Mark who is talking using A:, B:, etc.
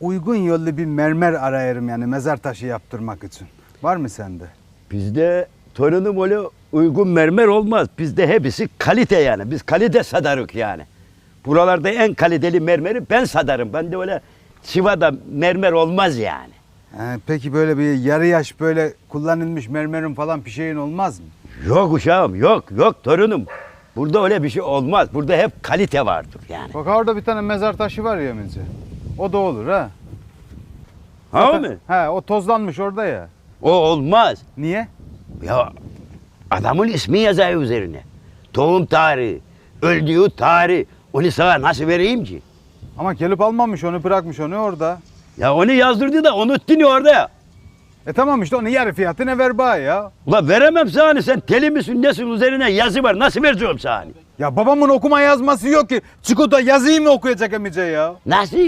A: uygun yollu bir mermer arayarım yani mezar taşı yaptırmak için. Var mı sende?
B: Bizde torunum öyle uygun mermer olmaz. Bizde hepsi kalite yani. Biz kalite sadarık yani. Buralarda en kaliteli mermeri ben sadarım. Ben de öyle Siva'da mermer olmaz yani.
A: He, peki böyle bir yarı yaş böyle kullanılmış mermerin falan bir şeyin olmaz mı?
B: Yok uşağım yok yok torunum. Burada öyle bir şey olmaz. Burada hep kalite vardır yani.
A: Bak orada bir tane mezar taşı var ya Mince. O da olur ha.
B: Ha o
A: Zaten-
B: mu?
A: He o tozlanmış orada ya.
B: O olmaz.
A: Niye?
B: Ya adamın ismi yazıyor üzerine. Doğum tarihi, öldüğü tarih. Onu sana nasıl vereyim ki?
A: Ama gelip almamış onu bırakmış onu orada.
B: Ya onu yazdırdı da unuttun ya orada ya.
A: E tamam işte onu yarı fiyatına ver bana ya.
B: Ula veremem sana sen teli misin nesin üzerine yazı var nasıl vereceğim sana?
A: Ya babamın okuma yazması yok ki. Çikoda yazıyı mı okuyacak emice ya?
B: Nasıl?